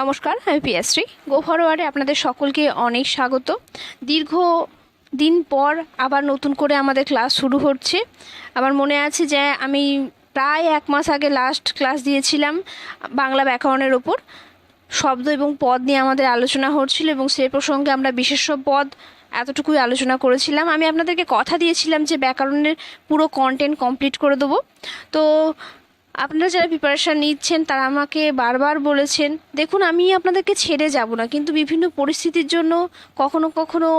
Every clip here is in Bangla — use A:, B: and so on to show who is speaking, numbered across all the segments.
A: নমস্কার, আমি পিয়াশ্রী গো ফরওয়ার্ডে আপনাদের সকলকে অনেক স্বাগত। দীর্ঘ দিন পর আবার নতুন করে আমাদের ক্লাস শুরু হচ্ছে। আমার মনে আছে যে আমি প্রায় এক মাস আগে লাস্ট ক্লাস দিয়েছিলাম বাংলা ব্যাকরণের ওপর। শব্দ এবং পদ নিয়ে আমাদের আলোচনা হচ্ছিল এবং সে প্রসঙ্গে আমরা বিশেষ্য পদ এতটুকুই আলোচনা করেছিলাম। আমি আপনাদেরকে কথা দিয়েছিলাম যে ব্যাকরণের পুরো কন্টেন্ট কমপ্লিট করে দেবো। তো আপনারা যারা প্রিপারেশান নিচ্ছেন, তারা আমাকে বারবার বলেছেন, দেখুন, আমি আপনাদেরকে ছেড়ে যাব না। কিন্তু বিভিন্ন পরিস্থিতির জন্য কখনো কখনো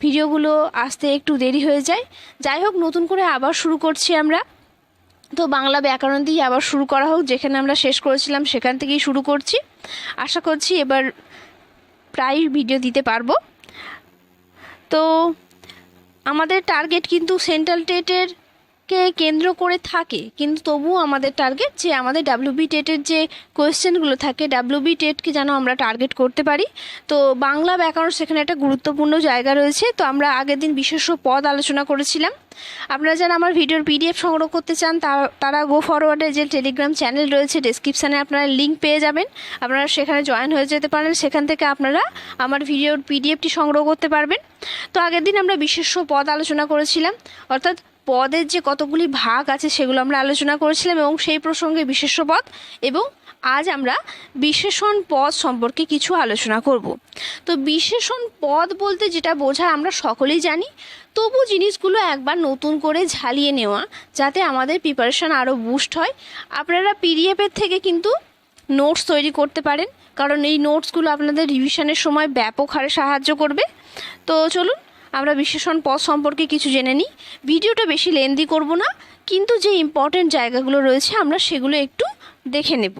A: ভিডিওগুলো আসতে একটু দেরি হয়ে যায়। যাই হোক, নতুন করে আবার শুরু করছি আমরা। তো বাংলা ব্যাকরণ দিয়ে আবার শুরু করা হোক, যেখানে আমরা শেষ করেছিলাম, সেখান থেকেই শুরু করছি। আশা করছি এবার প্রায় ভিডিও দিতে পারব। তো আমাদের টার্গেট কিন্তু সেন্ট্রাল টেটের কে কেন্দ্র করে থাকে, কিন্তু তবুও আমাদের টার্গেট যে আমাদের ডাব্লিউবি টেটের যে কোয়েশ্চেনগুলো থাকে ডাব্লিউবি টেটকে যেন আমরা টার্গেট করতে পারি। তো বাংলা ব্যাকরণ সেখানে একটা গুরুত্বপূর্ণ জায়গা রয়েছে, তো আমরা আগের দিন বিশেষ পদ আলোচনা করেছিলাম। আপনারা যারা আমার ভিডিওর পিডিএফ সংগ্রহ করতে চান তারা গো ফরওয়ার্ডের যে টেলিগ্রাম চ্যানেল রয়েছে ডেসক্রিপশানে আপনারা লিঙ্ক পেয়ে যাবেন। আপনারা সেখানে জয়েন হয়ে যেতে পারেন, সেখান থেকে আপনারা আমার ভিডিওর পিডিএফটি সংগ্রহ করতে পারবেন। তো আগের দিন আমরা বিশেষ পদ আলোচনা করেছিলাম, অর্থাৎ পদের যে কতগুলি ভাগ আছে সেগুলো আমরা আলোচনা করেছিলাম এবং সেই প্রসঙ্গে বিশেষ্য পদ এবং আজ আমরা বিশেষণ পদ সম্পর্কে কিছু আলোচনা করব। তো বিশেষণ পদ বলতে যেটা বোঝায় আমরা সকলেই জানি, তবু জিনিসগুলো একবার নতুন করে ঝালিয়ে নেওয়া যাতে আমাদের প্রিপারেশন আরও বুস্ট হয়। আপনারা পিডিএফের থেকে কিন্তু নোটস তৈরি করতে পারেন, কারণ এই নোটসগুলো আপনাদের রিভিশনের সময় ব্যাপক হারে সাহায্য করবে। তো চলুন আমরা বিশেষণ পদ সম্পর্কে কিছু জেনে নিই। ভিডিওটা বেশি লেন্দি করব না, কিন্তু যে ইম্পর্টেন্ট জায়গাগুলো রয়েছে আমরা সেগুলো একটু দেখে নেব।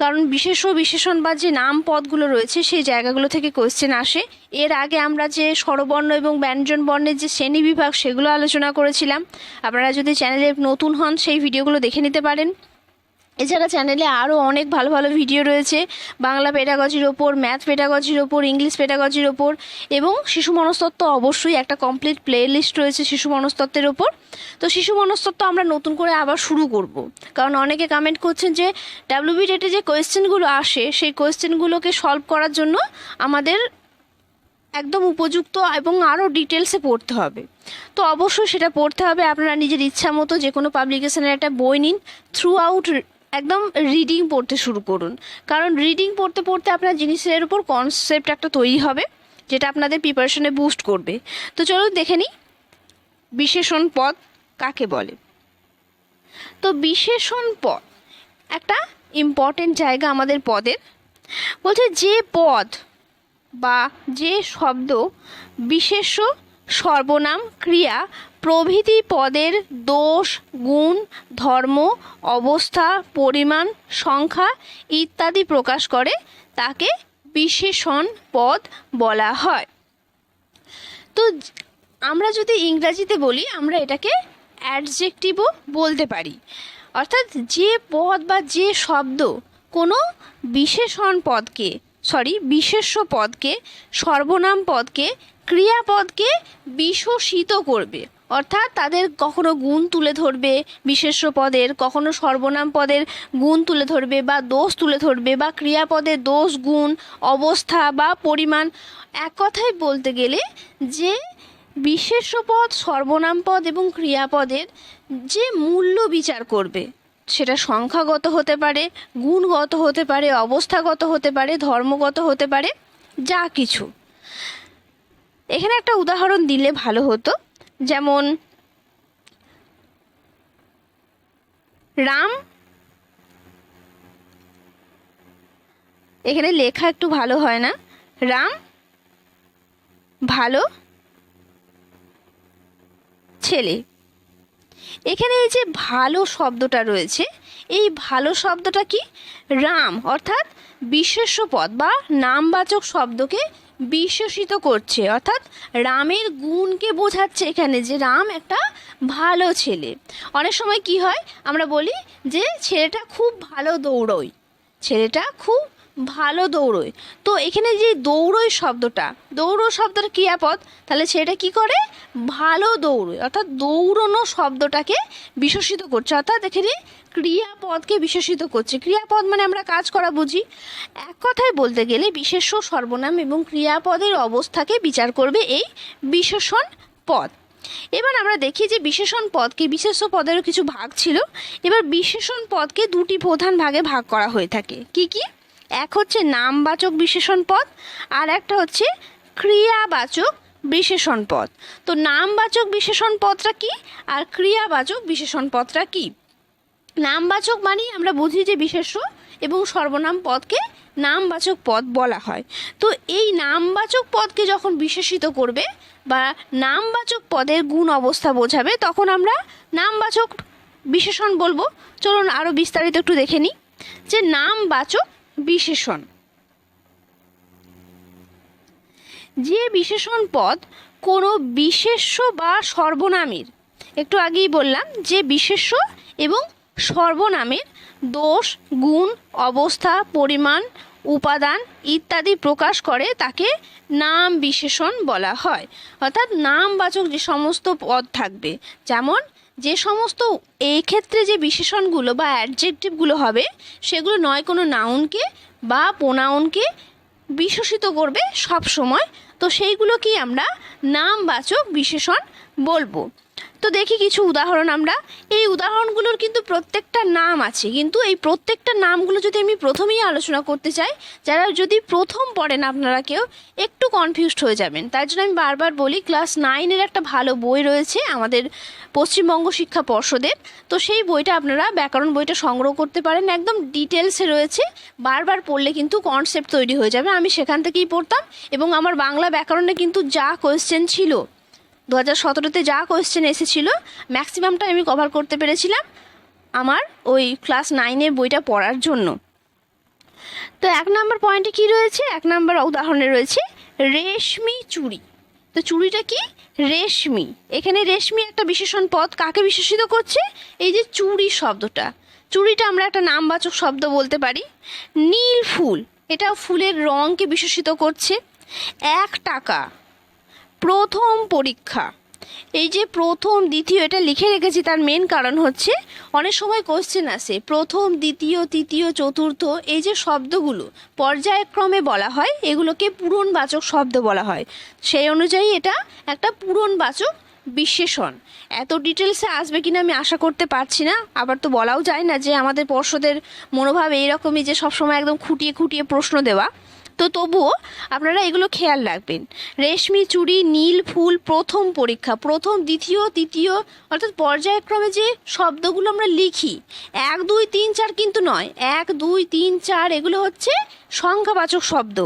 A: কারণ বিশেষ বিশেষণ বা যে নাম পদগুলো রয়েছে সেই জায়গাগুলো থেকে কোয়েশ্চেন আসে। এর আগে আমরা যে স্বরবর্ণ এবং ব্যঞ্জন বর্ণের যে শ্রেণি বিভাগ সেগুলো আলোচনা করেছিলাম। আপনারা যদি চ্যানেলে নতুন হন সেই ভিডিওগুলো দেখে নিতে পারেন। এছাড়া চ্যানেলে আরও অনেক ভালো ভালো ভিডিও রয়েছে। বাংলা পেডাগজির ওপর ম্যাথ পেডাগজির ওপর ইংলিশ পেডাগজির ওপর এবং শিশু মনস্তত্ত্ব অবশ্যই একটা কমপ্লিট প্লে লিস্ট রয়েছে শিশু মনস্তত্ত্বের ওপর। তো শিশু মনস্তত্ত্ব আমরা নতুন করে আবার শুরু করব। কারণ অনেকে কমেন্ট করছেন যে ডাব্লিউবি ডেটে যে কোয়েশ্চেনগুলো আসে, সেই কোয়েশ্চেনগুলোকে সলভ করার জন্য আমাদের একদম উপযুক্ত এবং আরও ডিটেলসে পড়তে হবে। তো অবশ্যই সেটা পড়তে হবে। আপনারা নিজের ইচ্ছা মতো যে কোনো পাবলিকেশনের একটা বই নিন। থ্রু আউট একদম রিডিং পড়তে শুরু করুন। কারণ রিডিং পড়তে পড়তে আপনার জিনিসের উপর কনসেপ্ট একটা তৈরি হবে, যেটা আপনাদের প্রিপারেশনে বুস্ট করবে। তো চলুন দেখে নিই, বিশেষণ পদ কাকে বলে? তো বিশেষণ পদ, একটা ইম্পর্টেন্ট জায়গা আমাদের পদের। বলছে যে পদ বা যে শব্দ বিশেষ্য সর্বনাম ক্রিয়া, প্রভৃতি পদের দোষ, গুণ, ধর্ম, অবস্থা, পরিমাণ, সংখ্যা ইত্যাদি প্রকাশ করে, তাকে বিশেষণ পদ বলা হয়। তো আমরা যদি ইংরাজিতে বলি, আমরা এটাকে অ্যাডজেক্টিভও বলতে পারি। অর্থাৎ যে পদ বা যে শব্দ কোনো বিশেষণ পদকে, সরি, বিশেষ্য পদকে, সর্বনাম পদকে ক্রিয়াপদকে বিশেষিত করবে। অর্থাৎ তাদের কখনো গুণ তুলে ধরবে, বিশেষ্য পদের, কখনো সর্বনাম পদের গুণ তুলে ধরবে বা দোষ তুলে ধরবে বা ক্রিয়াপদের দোষ, গুণ, অবস্থা বা পরিমাণ এক কথায় বলতে গেলে যে বিশেষ্য পদ, সর্বনাম পদ এবং ক্রিয়াপদের যে মূল্য বিচার করবে, সেটা সংখ্যাগত হতে পারে, গুণগত হতে পারে, অবস্থাগত হতে পারে, ধর্মগত হতে পারে, যা কিছু। এখানে একটা উদাহরণ দিলে ভালো হতো। যেমন, রাম, এখানে লেখা একটু ভালো হয় না। রাম, ভালো ছেলে। এখানে এই যে ভালো শব্দটা রয়েছে, এই ভালো শব্দটা কি? রাম, অর্থাৎ বিশেষ্য পদ বা নামবাচক শব্দকে বিশেষিত করছে। অর্থাৎ রামের গুণকে বোঝাচ্ছে এখানে যে রাম একটা ভালো ছেলে। অনেক সময় কি হয়, আমরা বলি যে ছেলেটা খুব ভালো দৌড়োয়। ছেলেটা খুব ভালো দৌড়োয়। তো এখানে যে দৌড়োয় শব্দটা, দৌড়ো শব্দটা ক্রিয়াপদ, তাহলে সেটা কি করে? ভালো দৌড়োয়, অর্থাৎ দৌড়নো শব্দটাকে বিশেষিত করছে, অর্থাৎ এখানে ক্রিয়াপদকে বিশেষিত করছে। ক্রিয়াপদ মানে আমরা কাজ করা বুঝি। এক কথায় বলতে গেলে বিশেষ্য, সর্বনাম এবং ক্রিয়াপদের অবস্থাকে বিচার করবে এই বিশেষণ পদ। এবার আমরা দেখি যে বিশেষণ পদকে বিশেষ পদেরও কিছু ভাগ ছিল। এবার বিশেষণ পদকে দুটি প্রধান ভাগে ভাগ করা হয়ে থাকে। কি কি? এক হচ্ছে নামবাচক বিশেষণ পদ, আর একটা হচ্ছে ক্রিয়াবাচক বিশেষণ পদ। তো নামবাচক বিশেষণ পদটা কি, আর ক্রিয়াবাচক বিশেষণ পদটা কি? নামবাচক মানেই আমরা বুঝি যে বিশেষ্য এবং সর্বনাম পদকে নামবাচক পদ বলা হয়। তো এই নামবাচক পদকে যখন বিশেষিত করবে বা নামবাচক পদের গুণ অবস্থা বোঝাবে, তখন আমরা নামবাচক বিশেষণ বলব। চলুন আরও বিস্তারিত একটু দেখে নিই। যে নামবাচক বিশেষণ। যে বিশেষণ পদ কোনো বিশেষ্য বা সর্বনামের, একটু আগেই বললাম, যে বিশেষ্য এবং সর্বনামের দোষ, গুণ, অবস্থা, পরিমাণ, উপাদান ইত্যাদি প্রকাশ করে তাকে নাম বিশেষণ বলা হয়। অর্থাৎ নামবাচক যে সমস্ত পদ থাকবে, যেমন যে সমস্ত এই ক্ষেত্রে যে বিশেষণগুলো বা অ্যাডজেক্টিভগুলো হবে, সেগুলো নয় কোনো নাউনকে বা প্রোনাউনকে বিশেষিত করবে সব সময় তো সেইগুলোকেই আমরা নামবাচক বিশেষণ বলব। তো দেখি কিছু উদাহরণ আমরা। এই উদাহরণগুলোর কিন্তু প্রত্যেকটা নাম আছে, কিন্তু এই প্রত্যেকটা নামগুলো যদি আমি প্রথমেই আলোচনা করতে চাই, যারা যদি প্রথম পড়েন আপনারা কেউ, একটু কনফিউজড হয়ে যাবেন। তার জন্য আমি বারবার বলি ক্লাস নাইনের একটা ভালো বই রয়েছে আমাদের পশ্চিমবঙ্গ শিক্ষা পর্ষদের। তো সেই বইটা আপনারা ব্যাকরণ বইটা সংগ্রহ করতে পারেন। একদম ডিটেলসে রয়েছে। বারবার পড়লে কিন্তু কনসেপ্ট তৈরি হয়ে যাবে। আমি সেখান থেকেই পড়তাম এবং আমার বাংলা ব্যাকরণে কিন্তু যা কোয়েশ্চেন ছিল দু হাজার সতেরোতে যা কোয়েশ্চেন এসেছিল ম্যাক্সিমামটা আমি কভার করতে পেরেছিলাম আমার ওই ক্লাস নাইনের বইটা পড়ার জন্য। তো এক নম্বর পয়েন্টে কি রয়েছে? এক নম্বর উদাহরণে রয়েছে, রেশমি চুড়ি। তো চুড়িটা কি? রেশমি। এখানে রেশমি একটা বিশেষণ পদ, কাকে বিশেষিত করছে? এই যে চুড়ি শব্দটা। চুড়িটা আমরা একটা নামবাচক শব্দ বলতে পারি। নীল ফুল এটা ফুলের রঙকে বিশেষিত করছে। এক টাকা। প্রথম পরীক্ষা। এই যে প্রথম, দ্বিতীয় এটা লিখে রেখেছি, তার মেন কারণ হচ্ছে অনেক সময় কোশ্চেন আসে, প্রথম, দ্বিতীয়, তৃতীয়, চতুর্থ, এই যে শব্দগুলো পর্যায়ক্রমে বলা হয়, এগুলোকে পূরণবাচক শব্দ বলা হয়। সেই অনুযায়ী এটা একটা পূরণবাচক বিশেষণ এত ডিটেলসে আসবে কিনা আমি আশা করতে পারছি না, আবার তো বলাও যায় না যে আমাদের পর্ষদের মনোভাব এইরকমই যে সবসময় একদম খুঁটিয়ে খুঁটিয়ে প্রশ্ন দেওয়া। তো তবুও আপনারা এগুলো খেয়াল রাখবেন। রেশমি চুড়ি, নীল ফুল, প্রথম পরীক্ষা, প্রথম, দ্বিতীয়, তৃতীয়, অর্থাৎ পর্যায়ক্রমে যে শব্দগুলো আমরা লিখি, এক, দুই, তিন, চার কিন্তু নয়, এক, দুই, তিন, চার এগুলো হচ্ছে সংখ্যাবাচক শব্দ।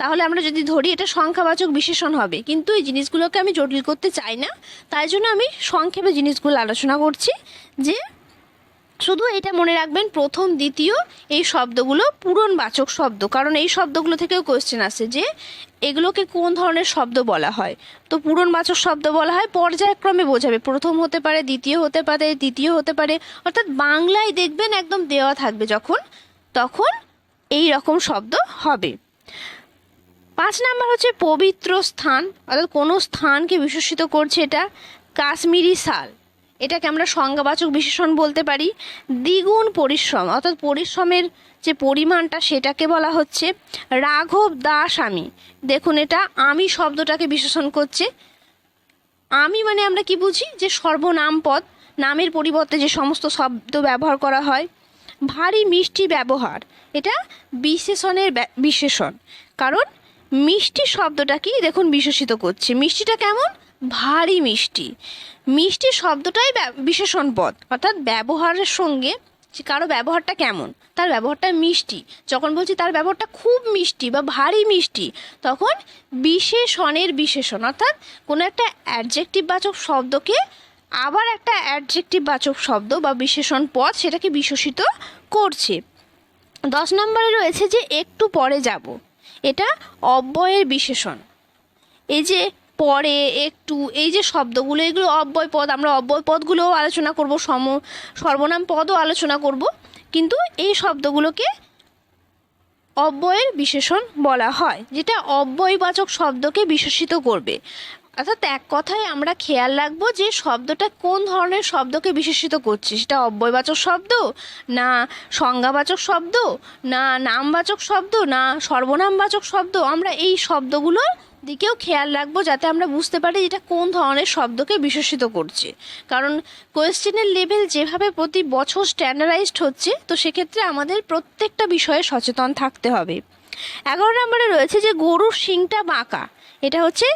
A: তাহলে আমরা যদি ধরি, এটা সংখ্যাবাচক বিশেষণ হবে। কিন্তু এই জিনিসগুলোকে আমি জটিল করতে চাই না, তাই জন্য আমি সংক্ষেপে জিনিসগুলো আলোচনা করছি যে শুধু এটা মনে রাখবেন, প্রথম, দ্বিতীয়, এই শব্দগুলো পূরণবাচক শব্দ। কারণ এই শব্দগুলো থেকেও কোয়েশ্চেন আসে যে, এগুলোকে কোন ধরনের শব্দ বলা হয়? তো পূরণবাচক শব্দ বলা হয়, পর্যায়ক্রমে বোঝাবে। প্রথম হতে পারে, দ্বিতীয় হতে পারে তৃতীয় হতে পারে। অর্থাৎ বাংলায় দেখবেন একদম দেওয়া থাকবে যখন, তখন এই রকম শব্দ হবে। পাঁচ নাম্বার হচ্ছে পবিত্র স্থান। অর্থাৎ কোনো স্থানকে বিশেষিত করছে এটা? কাশ্মীরি শাল এটাকে আমরা সংজ্ঞাবাচক বিশেষণ বলতে পারি। দ্বিগুণ পরিশ্রম, অর্থাৎ পরিশ্রমের যে পরিমাণটা সেটাকে বলা হচ্ছে রাঘব দাস আমি। দেখুন এটা আমি শব্দটাকে বিশেষণ করছে। আমি মানে আমরা কি বুঝি? যে সর্বনাম পদ, নামের পরিবর্তে যে সমস্ত শব্দ ব্যবহার করা হয়। ভারী মিষ্টি ব্যবহার, এটা বিশেষণের বিশেষণ। কারণ মিষ্টি শব্দটা শব্দটাকেই দেখুন বিশেষিত করছে। মিষ্টিটা কেমন? ভারী মিষ্টি। মিষ্টি শব্দটাই বিশেষণ পদ। অর্থাৎ ব্যবহারের সঙ্গে যে কারও ব্যবহারটা কেমন, তার ব্যবহারটা মিষ্টি। যখন বলছি তার ব্যবহারটা খুব মিষ্টি বা ভারী মিষ্টি, তখন বিশেষণের বিশেষণ। অর্থাৎ কোনো একটা অ্যাডজেক্টিভ বাচক শব্দকে আবার একটা অ্যাডজেক্টিভ বাচক শব্দ বা বিশেষণ পদ সেটাকে বিশেষিত করছে। দশ নম্বরে রয়েছে যে একটু পরে যাব। এটা অব্যয়ের বিশেষণ। এই যে পরে একটু, এই যে শব্দগুলো, এগুলো অব্যয় পদ, আমরা অব্যয় পদগুলোও আলোচনা করব, সম, সর্বনাম পদও আলোচনা করব, কিন্তু এই শব্দগুলোকে অব্যয়ের বিশেষণ বলা হয়, যেটা অব্যয়বাচক শব্দকে বিশেষিত করবে। অর্থাৎ এক কথায় আমরা খেয়াল রাখব যে শব্দটা কোন ধরনের শব্দকে বিশেষিত করছে, সেটা অব্যয়বাচক শব্দ, না সংজ্ঞাবাচক শব্দ, না নামবাচক শব্দ, না সর্বনামবাচক শব্দ, আমরা এই শব্দগুলোর দিকেও খেয়াল রাখব যাতে আমরা বুঝতে পারি এটা কোন ধরনের শব্দকে বিশেষিত করছে। কারণ কোয়েশ্চেনের লেভেল যেভাবে প্রতি বছর স্ট্যান্ডার্ডাইজড হচ্ছে, তো সেক্ষেত্রে আমাদের প্রত্যেকটা বিষয়ে সচেতন থাকতে হবে। এগারো নম্বরে রয়েছে যে গরুর শিংটা বাঁকা। এটা হচ্ছে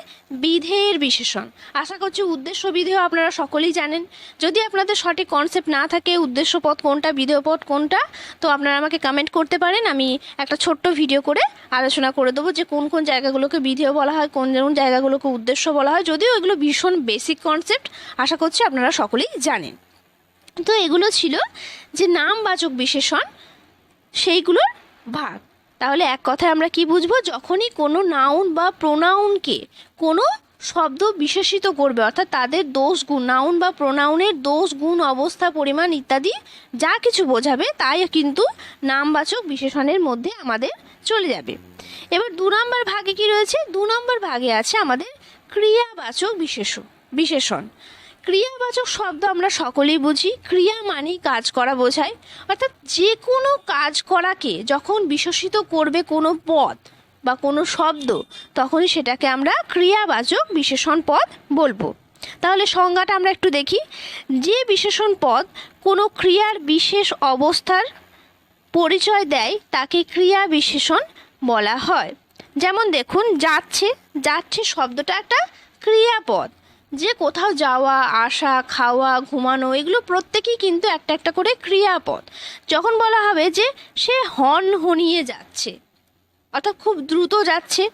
A: বিধেয়ের বিশেষণ। আশা করছি উদ্দেশ্য বিধেয় আপনারা সকলেই জানেন। যদি আপনাদের সঠিক কনসেপ্ট না থাকে, উদ্দেশ্য পথ কোনটা, বিধেয় পথ কোনটা, তো আপনারা আমাকে কমেন্ট করতে পারেন। আমি একটা ছোট্ট ভিডিও করে আলোচনা করে দেবো যে কোন কোন জায়গাগুলোকে বিধেয় বলা হয়, কোন কোন জায়গাগুলোকে উদ্দেশ্য বলা হয়। যদিও এগুলো ভীষণ বেসিক কনসেপ্ট আশা করছি আপনারা সকলেই জানেন। তো এগুলো ছিল যে নামবাচক বিশেষণ, সেইগুলোর ভাগ। তাহলে এক কথায় আমরা কি বুঝব? যখনই কোনো নাউন বা প্রোনাউনকে কোনো শব্দ বিশেষিত করবে, অর্থাৎ তাদের দোষ গুণ নাউন বা প্রোনাউনের দোষ, গুণ, অবস্থা, পরিমাণ ইত্যাদি যা কিছু বোঝাবে, তাই কিন্তু নামবাচক বিশেষণের মধ্যে আমাদের চলে যাবে। এবার দু নম্বর ভাগে কি রয়েছে? দু নম্বর ভাগে আছে আমাদের ক্রিয়াবাচক বিশেষ, বিশেষণ। ক্রিয়াবাচক শব্দ আমরা সকলেই বুঝি। ক্রিয়া মানেই কাজ করা বোঝায়। অর্থাৎ যে কোনো কাজ করাকে যখন বিশেষিত করবে কোনো পদ বা কোনো শব্দ তখনই সেটাকে আমরা ক্রিয়াবাচক বিশেষণ পদ বলব। তাহলে সংজ্ঞাটা আমরা একটু দেখি। যে বিশেষণ পদ কোনো ক্রিয়ার বিশেষ অবস্থার পরিচয় দেয়, তাকে ক্রিয়া বিশেষণ বলা হয়। যেমন দেখুন, যাচ্ছে। যাচ্ছে শব্দটা একটা ক্রিয়াপদ। যে কোথাও যাওয়া, আসা, খাওয়া, ঘুমানো, এগুলো প্রত্যেকেই কিন্তু একটা একটা করে ক্রিয়াপদ। যখন বলা হবে যে সে হন হনিয়ে যাচ্ছে, অর্থাৎ খুব দ্রুত যাচ্ছে,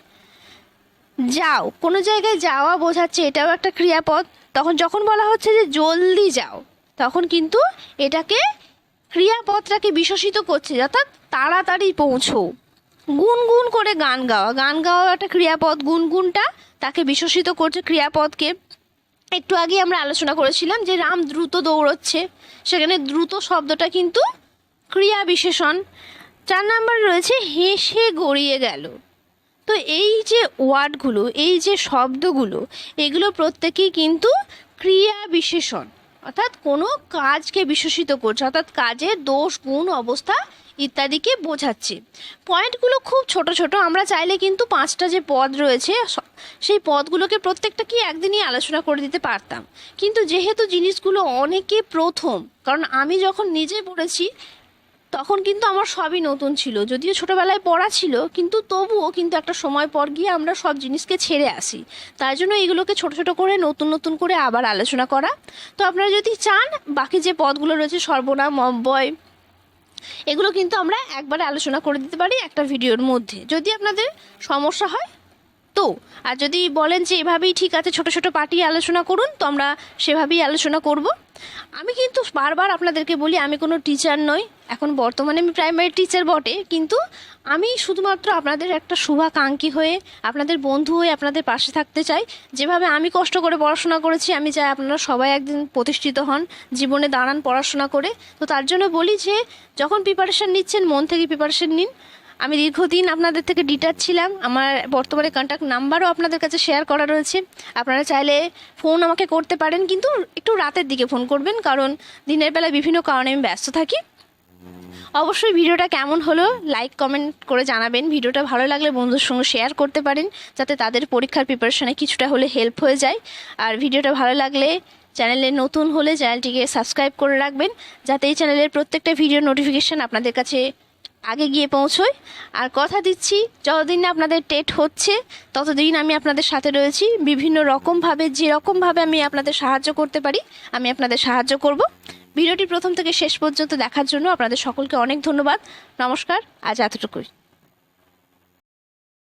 A: যাও, কোনো জায়গায় যাওয়া বোঝাচ্ছে এটাও একটা ক্রিয়াপদ, তখন যখন বলা হচ্ছে যে জলদি যাও, তখন কিন্তু এটাকে ক্রিয়াপদটাকে বিশেষিত করছে, অর্থাৎ তাড়াতাড়ি পৌঁছো। গুনগুন করে গান গাওয়া গান গাওয়া একটা ক্রিয়াপদ, গুনগুনটা তাকে বিশেষিত করছে ক্রিয়াপদকে। একটু আগে আমরা আলোচনা করেছিলাম যে রাম দ্রুত দৌড়চ্ছে। সেখানে দ্রুত শব্দটা কিন্তু ক্রিয়া বিশেষণ। চার নাম্বার রয়েছে, হেসে গড়িয়ে গেল। তো এই যে ওয়ার্ডগুলো, এই যে শব্দগুলো, এগুলো প্রত্যেকেই কিন্তু ক্রিয়া বিশেষণ। অর্থাৎ কোনো কাজকে বিশেষিত করছে, অর্থাৎ কাজের দোষ, গুণ, অবস্থা ইত্যাদিকে বোঝাচ্ছে। পয়েন্টগুলো খুব ছোট ছোট। আমরা চাইলে কিন্তু পাঁচটা যে পদ রয়েছে সেই পদগুলোকে প্রত্যেকটা কি একদিনই আলোচনা করে দিতে পারতাম। কিন্তু যেহেতু জিনিসগুলো অনেকে প্রথম, কারণ আমি যখন নিজে পড়েছি, তখন কিন্তু আমার সবই নতুন ছিল। যদিও ছোটোবেলায় পড়া ছিল, কিন্তু তবুও কিন্তু একটা সময় পর গিয়ে আমরা সব জিনিসকে ছেড়ে আসি। তাই জন্য এগুলোকে ছোট ছোট করে নতুন নতুন করে আবার আলোচনা করা। তো আপনারা যদি চান, বাকি যে পদগুলো রয়েছে, সর্বনাম অব্যয় এগুলো কিন্তু আমরা একবারে আলোচনা করে দিতে পারি একটা ভিডিওর মধ্যে। যদি আপনাদের সমস্যা হয়, তো। আর যদি বলেন যে এভাবেই ঠিক আছে, ছোট ছোট পার্টি আলোচনা করুন, তো আমরা সেভাবেই আলোচনা করব। আমি কিন্তু বারবার আপনাদেরকে বলি, আমি কোনো টিচার নই। এখন বর্তমানে আমি প্রাইমারি টিচার বটে, কিন্তু আমি শুধুমাত্র আপনাদের একটা শুভাকাঙ্ক্ষী হয়ে, আপনাদের বন্ধু হয়ে আপনাদের পাশে থাকতে চাই। যেভাবে আমি কষ্ট করে পড়াশোনা করেছি, আমি চাই আপনারা সবাই একদিন প্রতিষ্ঠিত হন, জীবনে দাঁড়ান পড়াশোনা করে। তো তার জন্য বলি যে, যখন প্রিপারেশান নিচ্ছেন, মন থেকে প্রিপারেশান নিন। আমি দীর্ঘদিন আপনাদের থেকে ডিটার ছিলাম। আমার বর্তমানে কন্ট্যাক্ট নাম্বারও আপনাদের কাছে শেয়ার করা রয়েছে। আপনারা চাইলে ফোন আমাকে করতে পারেন, কিন্তু একটু রাতের দিকে ফোন করবেন, কারণ দিনের বেলায় বিভিন্ন কারণে আমি ব্যস্ত থাকি। অবশ্যই ভিডিওটা কেমন হলো লাইক কমেন্ট করে জানাবেন। ভিডিওটা ভালো লাগলে বন্ধুর সঙ্গে শেয়ার করতে পারেন, যাতে তাদের পরীক্ষার প্রিপারেশনে কিছুটা হলে হেল্প হয়ে যায়। আর ভিডিওটা ভালো লাগলে চ্যানেলে নতুন হলে চ্যানেলটিকে সাবস্ক্রাইব করে রাখবেন, যাতে এই চ্যানেলের প্রত্যেকটা ভিডিও নোটিফিকেশান আপনাদের কাছে আগে গিয়ে পৌঁছোয়। আর কথা দিচ্ছি, যতদিন আপনাদের টেট হচ্ছে, ততদিন আমি আপনাদের সাথে রয়েছি। বিভিন্ন রকমভাবে, যেরকমভাবে আমি আপনাদের সাহায্য করতে পারি, আমি আপনাদের সাহায্য করব। ভিডিওটি প্রথম থেকে শেষ পর্যন্ত দেখার জন্য আপনাদের সকলকে অনেক ধন্যবাদ। নমস্কার আজ এতটুকুই।